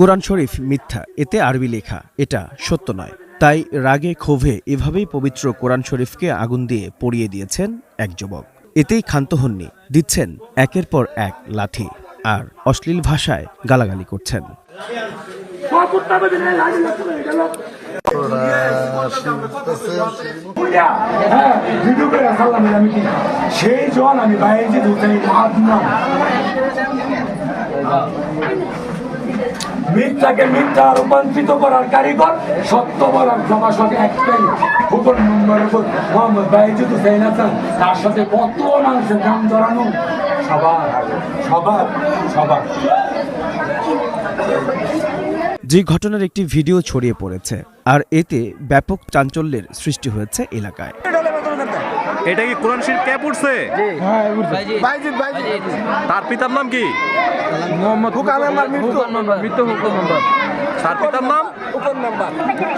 কোরআন শরীফ মিথ্যা, এতে আরবি লেখা, এটা সত্য নয়। তাই রাগে ক্ষোভে এভাবেই পবিত্র কোরআন শরীফকে আগুন দিয়ে পড়িয়ে দিয়েছেন এক যুবক। এতেই ক্ষান্ত হননি, দিচ্ছেন একের পর এক লাঠি, আর অশ্লীল ভাষায় গালাগালি করছেন। সেই জন আমি বাইরে মিথ্যাকে মিথ্যা রূপান্তরিত করার কারিগর সত্য বলার জমাশক একটাই হুকুন নম্বরের উপর মোহাম্মদ বাইজুদ হুসাইন হাসান তার সাথে কত মানুষের নাম জড়ানো সবার সবার সবার। যে ঘটনার একটি ভিডিও ছড়িয়ে পড়েছে আর এতে ব্যাপক চাঞ্চল্যের সৃষ্টি হয়েছে এলাকায়। এটা কি কোরআন শরীফ কে পড়ছে? তার পিতার নাম কি? হুকাম নাম্বার মৃত্যু মৃত্যু হুকুম তার পিতার নাম? হুকুম নাম্বার।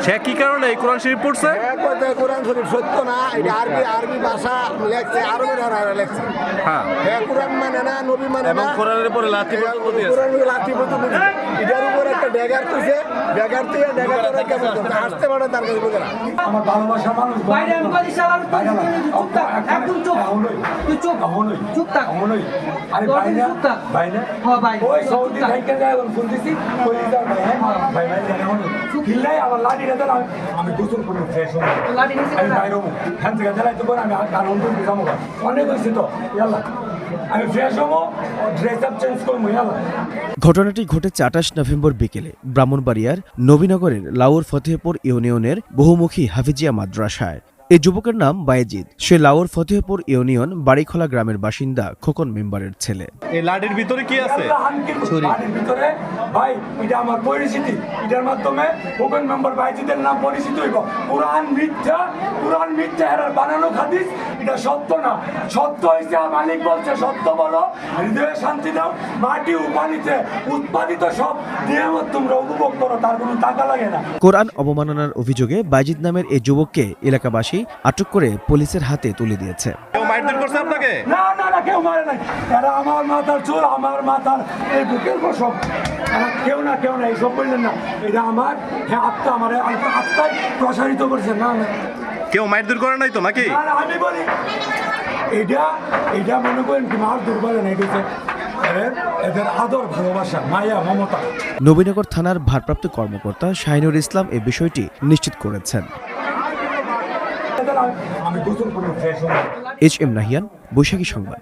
সে কি কারণে? এই কোরআন শরীফ পড়ছে? এক কোরআন শরীফ সত্য না এটা আরবি আরবি ভাষা লেখছে আরবি ধারা লেখছে। হ্যাঁ। হ্যাঁ কোরআন মানে না নবী মানে না কোরআনের উপরে লাথি কোরআন লাঠি পর্যন্ত দিছে। এটার উপর একটা ড্যাগার তুইছে ড্যাগার তুই ড্যাগার তোরা কেমন আসতে পারে তার কাছে বুঝে না। আমার ভালোবাসা মানুষ বাইরে আমি বলি বাইরে চুপ থাক, একদম চুপ। তুই চুপ। চুপ থাক। আরে বাইরে চুপ থাক। বাইরে হ্যাঁ, ভাই। ওই সৌদি থাক। যায় ফোন দিছি ভাই হ্যাঁ ভাই ভাই জানে আমার লাঠিটা দিলাম আমি গোসল করে ফ্রেশ হব আমি বাইরে হব। ফ্যান থেকে জ্বালাই তো আমি গান অন্তর যাব। অনেক হয়েছে তো ইয়াল্লা। আমি ফ্রেশ হব ড্রেস আপ চেঞ্জ করব ইয়াল্লা। ঘটনাটি ঘটে আঠাশ নভেম্বর বিকেলে ব্রাহ্মণবাড়িয়ার নবীনগরের লাউর ফতেহপুর ইউনিয়নের বহুমুখী হাফিজিয়া মাদ্রাসায়। এই যুবকের নাম বায়েজিদ সে লাউর ফতেহপুর ইউনিয়ন বাড়িখোলা গ্রামের বাসিন্দা খোকন মেম্বারের ছেলে। এই লাঠির ভিতরে কি আছে? বাড়ির ভিতরে। ভাই এটা আমার পরিচিতি। এটার মাধ্যমে খোকন মেম্বার ভাইজিদের নাম পরিচিত হইব। কোরআন মিথ্যা কোরআন মিথ্যা এর বানানো হাদিস এটা সত্য না। সত্য হইছে মালিক বলছে সত্য বলো। হৃদয়ে শান্তি দাও মাটি উপানিতে উৎপাদিত সব নিয়ামত তোমরা উপভোগ করো তার কোনো টাকা লাগে না। কোরআন অবমাননার অভিযোগে বাইজিদ নামের এই যুবককে এলাকাবাসী আটক করে পুলিশের হাতে তুলে দিয়েছে। কেউ মারধর করছে আপনাকে? না না না কেউ মারে নাই। এরা আমার মাথার চুল আমার মাথার এই বুকের উপর কেউ না কেউ না এইসব বললেন না। এটা আমার হ্যাঁ আত্মা আমার আত্মা- প্রসারিত করছে না না। কেউ মারধর করে নাই তো নাকি? আমি বলি এটা এটা মনে করেন কি মার দুর্বল না এটা এদের- এদের আদর ভালোবাসা মায়া মমতা। নবীনগর থানার ভারপ্রাপ্ত কর্মকর্তা শাহিনুর ইসলাম এ বিষয়টি নিশ্চিত করেছেন এদের আমি- আমি গোসল করব ফ্রেশ হব এইচ এম নাহিয়ান বৈশাখী সংবাদ।